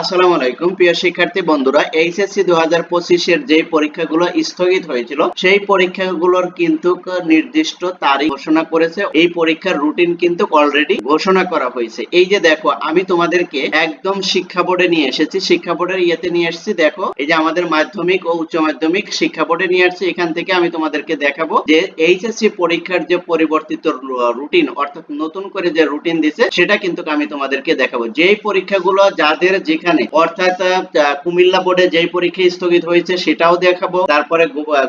আসসালামু আলাইকুম। প্রিয় শিক্ষার্থী বন্ধুরা, এইচএসসি দু হাজার পঁচিশের যে পরীক্ষাগুলো স্থগিত হয়েছিল, সেই পরীক্ষাগুলোর কিন্তু নির্দিষ্ট তারিখ ঘোষণা করেছে। এই পরীক্ষার রুটিন কিন্তু অলরেডি ঘোষণা করা হয়েছে। এই যে দেখো, আমি তোমাদেরকে একদম শিক্ষা বোর্ডে নিয়ে এসেছি। শিক্ষা বোর্ডের ইয়েতে নিয়ে এসেছি, দেখো, এই যে আমাদের মাধ্যমিক ও উচ্চ মাধ্যমিক শিক্ষা বোর্ডে নিয়ে আসছি। এখান থেকে আমি তোমাদেরকে দেখাবো যে এইচএসসি পরীক্ষার যে পরিবর্তিত রুটিন অর্থাৎ নতুন করে যে রুটিন দিছে, সেটা কিন্তু আমি তোমাদেরকে দেখাবো। যেই পরীক্ষাগুলো যাদের যেখানে অর্থাৎ কুমিল্লা বোর্ডে যেই পরীক্ষা স্থগিত হয়েছে সেটাও দেখাবো, তারপরে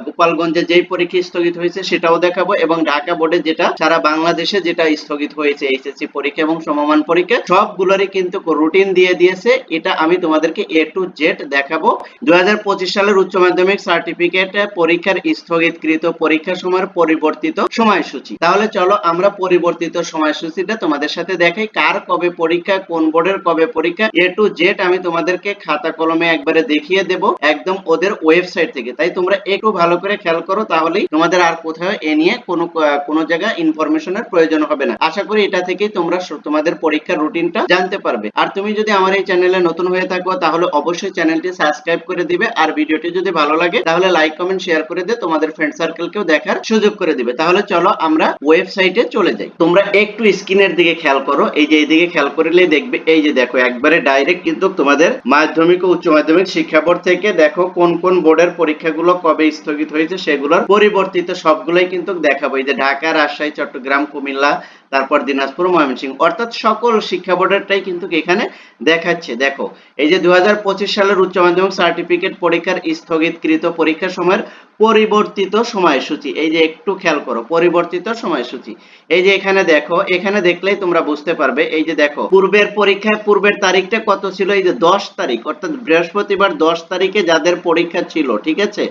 গোপালগঞ্জে যেই পরীক্ষা স্থগিত হয়েছে সেটাও দেখাবো এবং ঢাকা বোর্ডে যেটা, সারা বাংলাদেশে যেটা স্থগিত হয়েছে, এইচএসসি পরীক্ষা এবং সমমান পরীক্ষা, সবগুলোরই কিন্তু রুটিন দিয়ে দিয়েছে। এটা আমি তোমাদেরকে এ টু জেড দেখাবো। দু হাজার পঁচিশ সালের উচ্চ মাধ্যমিক সার্টিফিকেট পরীক্ষার স্থগিতকৃত পরীক্ষা সময়ের পরিবর্তিত সময়সূচি। তাহলে চলো আমরা পরিবর্তিত সময়সূচিটা তোমাদের সাথে দেখাই। কার কবে পরীক্ষা, কোন বোর্ডের কবে পরীক্ষা? এ টু জেড আমি তোমাদেরকে খাতা কলমে একবারে দেখিয়ে দেব একদম ওদের ওয়েবসাইট থেকে। তাই তোমরা একটু ভালো করে খেয়াল করো, তাহলেই তোমাদের আর কোথাও এ নিয়ে কোনো কোনো জায়গায় ইনফরমেশনের প্রয়োজন হবে না। আশা করি এটা থেকে তোমরা তোমাদের পরীক্ষার রুটিনটা জানতে পারবে। আর তুমি যদি আমার এই চ্যানেলে নতুন হয়ে থাকো, তাহলে অবশ্যই চ্যানেলটি সাবস্ক্রাইব করে দিবে। আর ভিডিওটি যদি ভালো লাগে, তাহলে লাইক কমেন্ট শেয়ার করে দিয়ে তোমাদের ফ্রেন্ড সার্কেলকেও দেখার সুযোগ করে দিবে। তাহলে চলো আমরা ওয়েবসাইটে চলে যাই। তোমরা একটু স্ক্রিনের দিকে খেয়াল করো। এই যে এইদিকে খেয়াল করলেই দেখবে, এই যে দেখো, একবারে ডাইরেক্ট কিন্তু তোমাদের মাধ্যমিক ও উচ্চ মাধ্যমিক শিক্ষা বোর্ড থেকে দেখো কোন কোন বোর্ডের পরীক্ষাগুলো কবে স্থগিত হয়েছে সেগুলোর পরিবর্তিত সবগুলোই কিন্তু দেখাবো। এই যে ঢাকা, রাজশাহী, চট্টগ্রাম, কুমিল্লা, তারপর দিনাজপুর, ময়মনসিংহ, অর্থাৎ সকল শিক্ষা বোর্ডেরটাই কিন্তু এখানে দেখাচ্ছে। দেখো, এই যে দু হাজার পঁচিশ সালের উচ্চ মাধ্যমিক সার্টিফিকেট পরীক্ষার স্থগিতকৃত পরীক্ষা সময়ের পরিবর্তিত সময়সূচি। এই যে একটু খেয়াল করো, পরিবর্তিত সময়সূচি। এই যে এখানে দেখো, এখানে দেখলেই তোমরা বুঝতে পারবে, এই যে দেখো, পূর্বের পরীক্ষায় পূর্বের তারিখটা কত ছিল? এই যে দশ তারিখ, অর্থাৎ বৃহস্পতিবার দশ তারিখে যাদের পরীক্ষা ছিল, ঠিক আছে?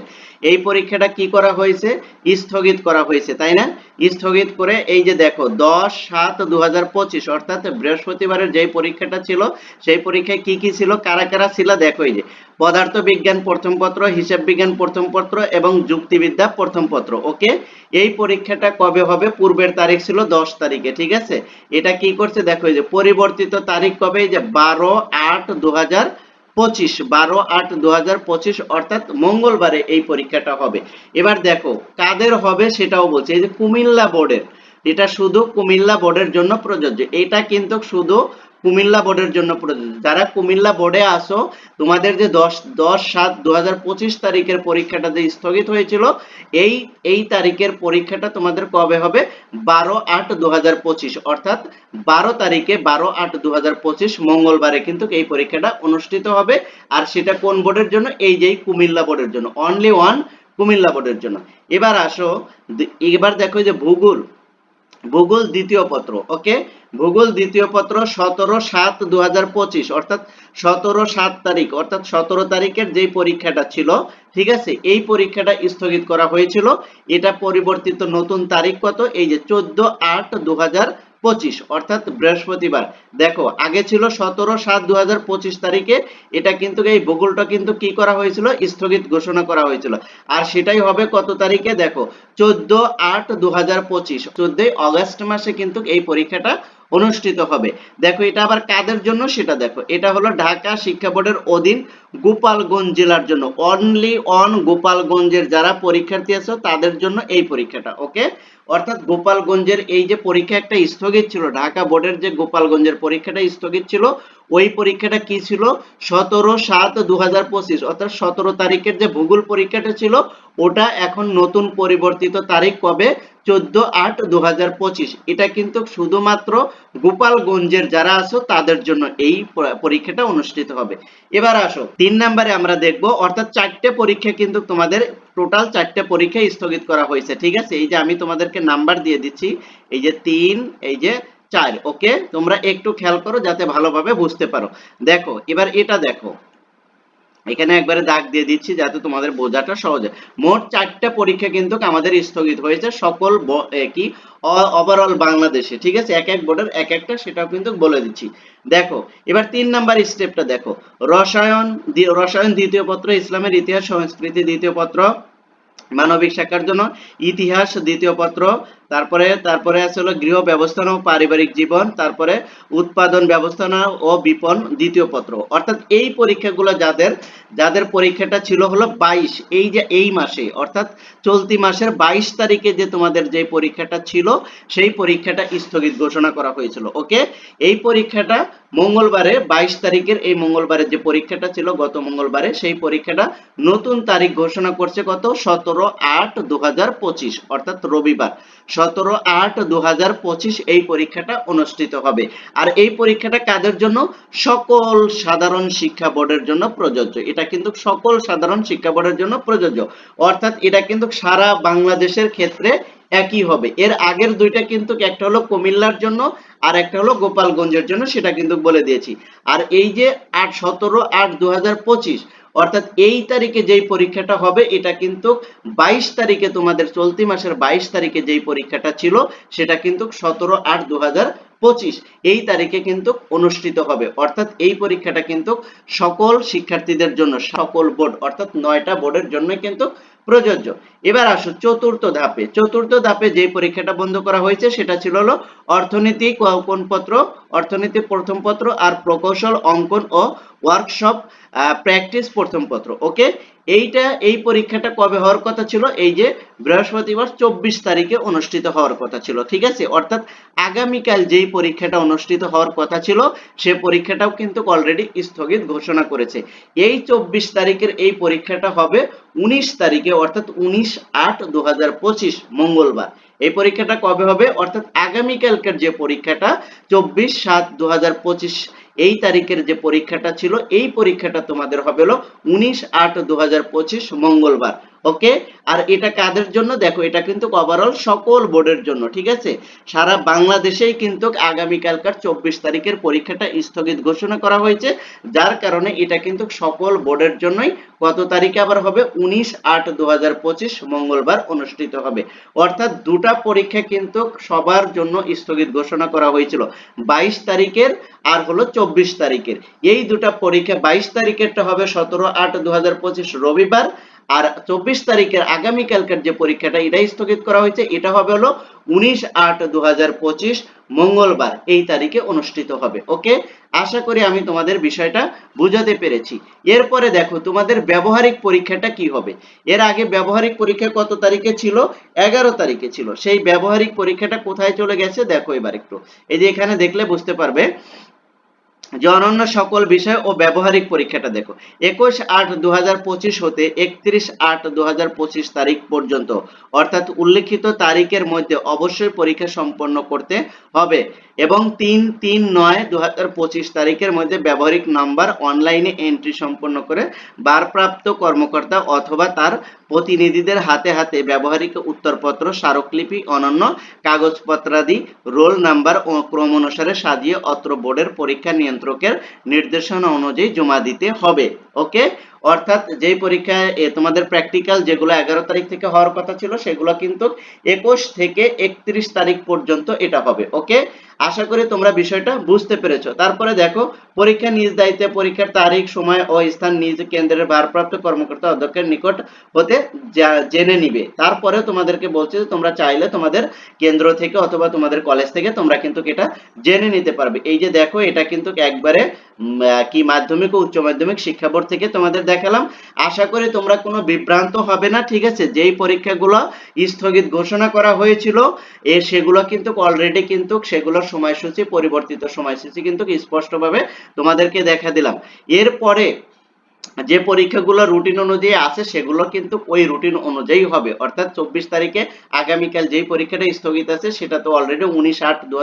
এই পরীক্ষাটা কি করা হয়েছে? স্থগিত করা হয়েছে, তাই না? স্থগিত করে এই যে দেখো, দশ সাত দু অর্থাৎ বৃহস্পতিবারের যে পরীক্ষাটা ছিল, সেই পরীক্ষায় কি কি ছিল? কারা কারা ছিল? দেখো এই যে পদার্থ বিজ্ঞান প্রথম পত্র, হিসাব বিজ্ঞান প্রথম পত্র এবং যুক্তিবিদ্যা প্রথম পত্র, ওকে? এই পরীক্ষাটা কবে হবে? পূর্বের তারিখ ছিল দশ তারিখে, ঠিক আছে? এটা কি করছে? দেখো এই যে, পরিবর্তিত তারিখ কবে? এই যে বারো আট দু পঁচিশ, বারো, আট দু পঁচিশ, অর্থাৎ মঙ্গলবারে এই পরীক্ষাটা হবে। এবার দেখো, কাদের হবে সেটাও বলছে। এই যে কুমিল্লা বোর্ডের, এটা শুধু কুমিল্লা বোর্ডের জন্য প্রযোজ্য। এটা কিন্তু শুধু কুমিল্লা বোর্ডের জন্য প্রযোজ্য যারা কুমিল্লা বোর্ডে আসো, তোমাদের যে দশ দশ সাত দু তারিখের পরীক্ষাটা যে স্থগিত হয়েছিল, এই এই তারিখের পরীক্ষাটা তোমাদের কবে হবে? বারো আট দু অর্থাৎ বারো তারিখে বারো আট দু মঙ্গলবারে কিন্তু এই পরীক্ষাটা অনুষ্ঠিত হবে। আর সেটা কোন বোর্ডের জন্য? এই যেই কুমিল্লা বোর্ডের জন্য। অনলি ওয়ান কুমিল্লা বোর্ডের জন্য। এবার আসো, এবার দেখো যে ভূগোল। ভূগোল দ্বিতীয় পত্র ওকে ভূগোল দ্বিতীয় পত্র সতেরো সাত দু পঁচিশ, অর্থাৎ সতেরো সাত তারিখ, অর্থাৎ সতেরো তারিখের যে পরীক্ষাটা ছিল, ঠিক আছে? এই পরীক্ষাটা স্থগিত করা হয়েছিল। এটা পরিবর্তিত নতুন তারিখ কত? এই যে চোদ্দ আট দু পঁচিশ, অর্থাৎ বৃহস্পতিবার। দেখো, আগে ছিল সতেরো সাত দু পঁচিশ তারিখে। এটা কিন্তু এই ভূগোলটা কিন্তু কি করা হয়েছিল? স্থগিত ঘোষণা করা হয়েছিল। আর সেটাই হবে কত তারিখে? দেখো, চোদ্দ আট দু হাজার পঁচিশ, চোদ্দই অগস্ট মাসে কিন্তু এই পরীক্ষাটা অনুষ্ঠিত হবে। দেখো এটা আবার কাদের জন্য? সেটা দেখো। এটা হলো ঢাকা শিক্ষা বোর্ডের অধীন গোপালগঞ্জ জেলার জন্য। অনলি অন গোপালগঞ্জের যারা পরীক্ষার্থী আছে, তাদের জন্য এই পরীক্ষাটা ওকে অর্থাৎ গোপালগঞ্জের এই যে পরীক্ষা একটা স্থগিত ছিল, ঢাকা বোর্ডের যে গোপালগঞ্জের পরীক্ষাটা স্থগিত ছিল, ওই পরীক্ষাটা কি ছিল? সতেরো সাত দু অর্থাৎ সতেরো তারিখের যে ভূগোল পরীক্ষাটা ছিল, ওটা এখন নতুন পরিবর্তিত তারিখ কবে? চোদ্দ আট দু এটা কিন্তু শুধুমাত্র গোপালগঞ্জের যারা আছো, তাদের জন্য এই পরীক্ষাটা অনুষ্ঠিত হবে। এবার আসো। তিন নাম্বারে আমরা দেখব, অর্থাৎ চারটে পরীক্ষা কিন্তু তোমাদের টোটাল চারটে পরীক্ষা স্থগিত করা হয়েছে, ঠিক আছে? এই যে আমি তোমাদেরকে নাম্বার দিয়ে দিচ্ছি, এই যে তিন, এই যে চার ওকে তোমরা একটু খেয়াল করো যাতে ভালোভাবে বুঝতে পারো। দেখো, এবার এটা দেখো। এখানে একবারে দাগ দিয়ে দিচ্ছি যাতে তোমাদের বোঝাটা সহজ হয়। মোট চারটা পরীক্ষা কিন্তু আমাদের স্থগিত হয়েছে সকল কি ওভারঅল বাংলাদেশে, ঠিক আছে? এক এক বোর্ডের এক একটা সেটাও কিন্তু বলে দিচ্ছি। দেখো, এবার তিন নাম্বার স্টেপটা দেখো। রসায়ন রসায়ন দ্বিতীয় পত্র, ইসলামের ইতিহাস, সংস্কৃতি দ্বিতীয় পত্র, মানবিক শাখার জন্য, ইতিহাস দ্বিতীয় পত্র তারপরে তারপরে আছে হলো গৃহ ব্যবস্থাপনা ও পারিবারিক জীবন, তারপরে উৎপাদন ব্যবস্থাপনা ও বিপণ দ্বিতীয় পত্র। অর্থাৎ এই পরীক্ষাগুলো যাদের যাদের পরীক্ষাটা ছিল হলো বাইশ, এই যে এই মাসে, অর্থাৎ চলতি মাসের বাইশ তারিখে যে তোমাদের যে পরীক্ষাটা ছিল, সেই পরীক্ষাটা স্থগিত ঘোষণা করা হয়েছিল। ওকে? এই পরীক্ষাটা মঙ্গলবারে, বাইশ তারিখের এই মঙ্গলবারের যে পরীক্ষাটা ছিল, গত মঙ্গলবারে, সেই পরীক্ষাটা নতুন তারিখ ঘোষণা করছে কত? সতেরো আট দু অর্থাৎ রবিবার। সতেরো আট দু এই পরীক্ষাটা অনুষ্ঠিত হবে। আর এই পরীক্ষাটা কাদের জন্য? সকল সাধারণ শিক্ষা বোর্ডের জন্য প্রযোজ্য। এটা কিন্তু সকল সাধারণ শিক্ষা বোর্ডের জন্য প্রযোজ্য। অর্থাৎ এটা কিন্তু সারা বাংলাদেশের ক্ষেত্রে একই হবে। এর আগের দুইটা কিন্তু একটা হলো কুমিল্লার জন্য আর একটা হলো গোপালগঞ্জের জন্য, সেটা কিন্তু বলে দিয়েছি। আর এই যে আট, সতেরো আট দু অর্থাৎ এই তারিখে যেই পরীক্ষাটা হবে, এটা কিন্তু বাইশ তারিখে তোমাদের চলতি মাসের বাইশ তারিখে যেই পরীক্ষাটা ছিল, সেটা কিন্তু সতেরো আট দু পঁচিশ। এই তারিখে কিন্তু অনুষ্ঠিত হবে। অর্থাৎ এই পরীক্ষাটা কিন্তু সকল শিক্ষার্থীদের জন্য, সকল বোর্ড, অর্থাৎ নয়টা বোর্ডের জন্য কিন্তু প্রযোজ্য। এবার আসো চতুর্থ ধাপে। চতুর্থ ধাপে যে পরীক্ষাটা বন্ধ করা হয়েছে, সেটা ছিল হলো অর্থনীতি কোন পত্র অর্থনীতি প্রথম পত্র আর প্রকৌশল, অঙ্কন ও ওয়ার্কশপ প্র্যাকটিস প্রথম পত্র ওকে এইটা, এই পরীক্ষাটা কবে হওয়ার কথা ছিল? এই যে বৃহস্পতিবার চব্বিশ তারিখে অনুষ্ঠিত হওয়ার কথা ছিল, ঠিক আছে? অর্থাৎ আগামীকাল যেই পরীক্ষাটা অনুষ্ঠিত হওয়ার কথা ছিল, সে পরীক্ষাটাও কিন্তু অলরেডি স্থগিত ঘোষণা করেছে। এই চব্বিশ তারিখের এই পরীক্ষাটা হবে উনিশ তারিখে, অর্থাৎ উনিশ আট দু হাজার পঁচিশ মঙ্গলবার। এই পরীক্ষাটা কবে হবে? অর্থাৎ আগামীকালকের যে পরীক্ষাটা, চব্বিশ সাত দু এই তারিখের যে পরীক্ষাটা ছিল এই পরীক্ষাটা তোমাদের হবে হলো উনিশ আট দু মঙ্গলবার। ওকে আর এটা কাদের জন্য? দেখো, এটা কিন্তু ওভারঅল সকল বোর্ডের জন্য, ঠিক আছে? সারা বাংলাদেশেই কিন্তু আগামীকালকার চব্বিশ তারিখের পরীক্ষাটা স্থগিত ঘোষণা করা হয়েছে। যার কারণে এটা কিন্তু সকল বোর্ডের জন্যই কত তারিখে আবার হবে? উনিশ আট দু মঙ্গলবার অনুষ্ঠিত হবে। অর্থাৎ দুটা পরীক্ষা কিন্তু সবার জন্য স্থগিত ঘোষণা করা হয়েছিল। বাইশ তারিখের আর হলো চব্বিশ তারিখের। এই দুটা পরীক্ষা বাইশ তারিখেরটা হবে সতেরো আট দু রবিবার। আর চব্বিশ তারিখের আগামীকালকের যে পরীক্ষাটা, এটাই স্থগিত করা হয়েছে। এটা হবে হলো উনিশ আট দু মঙ্গলবার, এই তারিখে অনুষ্ঠিত হবে। ওকে? আশা করি আমি তোমাদের বিষয়টা বুঝাতে পেরেছি। এরপরে দেখো, তোমাদের ব্যবহারিক পরীক্ষাটা কি হবে? এর আগে ব্যবহারিক পরীক্ষা কত তারিখে ছিল? এগারো তারিখে ছিল। সেই ব্যবহারিক পরীক্ষাটা কোথায় চলে গেছে? দেখো এবার একটু। এই যে এখানে দেখলে বুঝতে পারবে যে অনন্য সকল বিষয় ও ব্যবহারিক পরীক্ষাটা দেখো। একুশ আট দু হতে একত্রিশ আট দু হাজার পঁচিশ তারিখ পর্যন্ত। অর্থাৎ উল্লেখিত তারিখের মধ্যে অবশ্যই পরীক্ষা সম্পন্ন করতে হবে। এবং তিন তিন নয় দু হাজার তারিখের মধ্যে ব্যবহারিক নাম্বার অনলাইনে এন্ট্রি সম্পন্ন করে বারপ্রাপ্ত কর্মকর্তা অথবা তার প্রতিনিধিদের হাতে হাতে ব্যবহারিক উত্তরপত্র, স্মারকলিপি, অনন্য কাগজপত্রাদি, রোল নাম্বার ও ক্রম অনুসারে সাজিয়ে অত্র বোর্ডের পরীক্ষা নিয়ন্ত্রকের নির্দেশনা অনুযায়ী জমা দিতে হবে। ওকে? অর্থাৎ যেই পরীক্ষায় তোমাদের প্র্যাকটিক্যাল যেগুলো এগারো তারিখ থেকে হওয়ার কথা ছিল, সেগুলো কিন্তু একুশ থেকে একত্রিশ তারিখ পর্যন্ত এটা হবে, ওকে? আশা করি তোমরা বিষয়টা বুঝতে পেরেছ। তারপরে দেখো, পরীক্ষা নিজ দায়িত্বে, পরীক্ষার তারিখ, সময় ও স্থান নিজ কেন্দ্রের ভারপ্রাপ্ত কর্মকর্তা অধ্যক্ষের নিকট হতে জেনে নিবে। তারপরে তোমাদেরকে বলছে যে, তোমরা চাইলে তোমাদের কেন্দ্র থেকে অথবা তোমাদের কলেজ থেকে তোমরা কিন্তু এটা জেনে নিতে পারবে। এই যে দেখো, এটা কিন্তু একবারে কি মাধ্যমিক ও উচ্চ মাধ্যমিক শিক্ষা বোর্ড থেকে তোমাদের দেখালাম। আশা করি তোমরা কোনো বিভ্রান্ত হবে না, ঠিক আছে? যেই পরীক্ষাগুলো স্থগিত ঘোষণা করা হয়েছিল, এ সেগুলো কিন্তু অলরেডি কিন্তু সেগুলোর সময়সূচি, পরিবর্তিত সময়সূচি কিন্তু স্পষ্টভাবে তোমাদেরকে দেখা দিলাম। এরপরে যে পরীক্ষাগুলো রুটিন অনুযায়ী আছে, সেগুলো কিন্তু ওই রুটিন অনুযায়ী হবে। অর্থাৎ চব্বিশ তারিখে আগামীকাল যেই পরীক্ষাটা স্থগিত আছে, সেটা তো অলরেডি উনিশ আট দু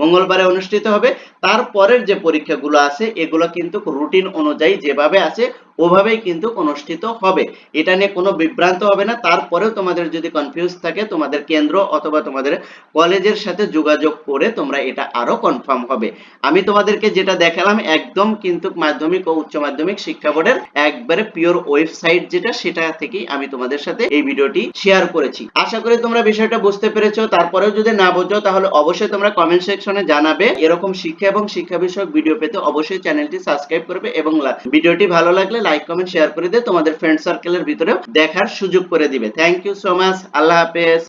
মঙ্গলবারে অনুষ্ঠিত হবে। তারপরের যে পরীক্ষাগুলো আছে, এগুলো কিন্তু রুটিন অনুযায়ী যেভাবে আছে, ওভাবেই কিন্তু অনুষ্ঠিত হবে। এটা নিয়ে কোনো বিভ্রান্ত হবে না। তারপরেও তোমাদের যদি কনফিউজ থাকে, তোমাদের কেন্দ্র অথবা তোমাদের কলেজের সাথে যোগাযোগ করে তোমরা এটা আরও কনফার্ম হবে। আমি তোমাদেরকে যেটা দেখালাম, একদম কিন্তু মাধ্যমিক ও উচ্চ মাধ্যমিক শিক্ষা বোর্ডের একবারে পিওর ওয়েবসাইট যেটা, সেটা থেকেই আমি তোমাদের সাথে এই ভিডিওটি শেয়ার করেছি। আশা করি তোমরা বিষয়টা বুঝতে পেরেছ। তারপরেও যদি না বোঝো, তাহলে অবশ্যই তোমরা কমেন্ট সেকশনে জানাবে। এরকম শিক্ষা এবং শিক্ষা বিষয়ক ভিডিও পেতে অবশ্যই চ্যানেলটি সাবস্ক্রাইব করবে এবং ভিডিওটি ভালো লাগলে লাইক কমেন্ট শেয়ার করে দিয়ে তোমাদের ফ্রেন্ড সার্কেলের ভিতরেও দেখার সুযোগ করে দিবে। থ্যাংক ইউ সো মাচ আল্লাহ হাফেজ।